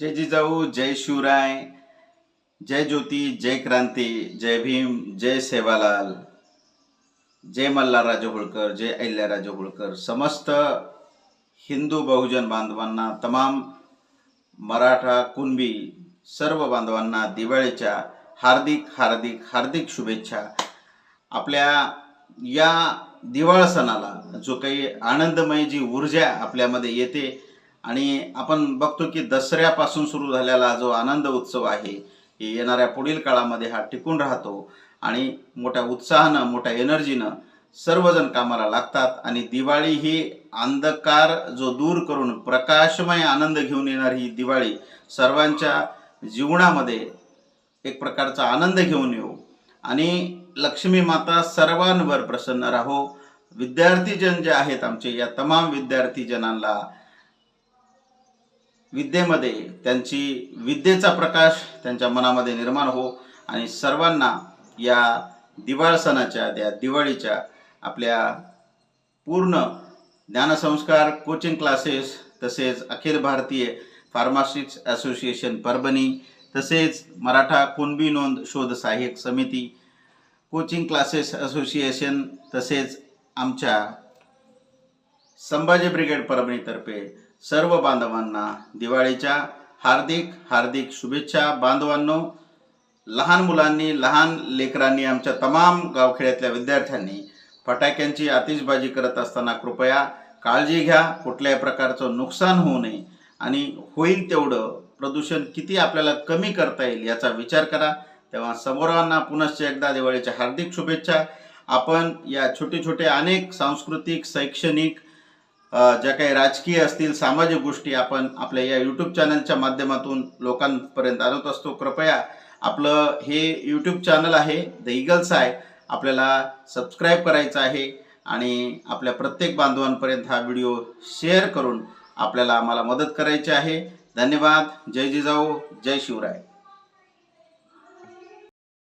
जय जिजाऊ जय शिवराय जय ज्योती जय क्रांती जय भीम जय सेवालाल जय मल्हारराजे होळकर जय अहिल्याराजे होळकर समस्त हिंदू बहुजन बांधवांना तमाम मराठा कुणबी सर्व बांधवांना दिवाळीच्या हार्दिक हार्दिक हार्दिक शुभेच्छा. आपल्या या दिवाळ सणाला जो काही आनंदमय जी ऊर्जा आपल्यामध्ये येते आणि आपण बघतो की दसऱ्यापासून सुरू झालेला जो आनंद उत्सव आहे येणाऱ्या पुढील काळामध्ये हा टिकून राहतो आणि मोठ्या उत्साहानं मोठ्या एनर्जीनं सर्वजण कामाला लागतात आणि दिवाळी ही अंधकार जो दूर करून प्रकाशमय आनंद घेऊन येणारी ही दिवाळी सर्वांच्या जीवनामध्ये एक प्रकारचा आनंद घेऊन येऊ. आणि लक्ष्मी माता सर्वांवर प्रसन्न राहो. विद्यार्थीजन जे आहेत आमचे या तमाम विद्यार्थीजनांना विद्येमध्ये त्यांची विद्येचा प्रकाश त्यांच्या मनामध्ये निर्माण हो आणि सर्वांना या दिवाळ सणाच्या त्या दिवाळीच्या आपल्या पूर्ण ज्ञानसंस्कार कोचिंग क्लासेस तसेच अखिल भारतीय फार्मासिस्ट असोसिएशन परभणी तसेच मराठा कुणबी नोंद शोध सहाय्यक समिती कोचिंग क्लासेस असोसिएशन तसेच आमच्या संभाजी ब्रिगेड परभणीतर्फे सर्व बांधवांना दिवाळीच्या हार्दिक हार्दिक शुभेच्छा. बांधवांनो लहान मुलांनी लहान लेकरांनी आमच्या तमाम गावखेड्यातल्या विद्यार्थ्यांनी फटाक्यांची आतिषबाजी करत असताना कृपया काळजी घ्या. कुठल्याही प्रकारचं नुकसान होऊ नये. आणि होईल तेवढं प्रदूषण किती आपल्याला कमी करता येईल याचा विचार करा. तेव्हा समोरांना पुनश्च एकदा दिवाळीच्या हार्दिक शुभेच्छा. आपण या छोटे छोटे अनेक सांस्कृतिक शैक्षणिक ज्या काही राजकीय असतील सामाजिक गोष्टी आपण आपल्या या यूट्यूब चॅनलच्या माध्यमातून लोकांपर्यंत आणत असतो. कृपया आपलं हे यूट्यूब चॅनल आहे द इगल्स आहे आपल्याला सबस्क्राईब करायचं आहे आणि आपल्या प्रत्येक बांधवांपर्यंत हा व्हिडिओ शेअर करून आपल्याला आम्हाला मदत करायची आहे. धन्यवाद. जय जिजाऊ. जय शिवराय.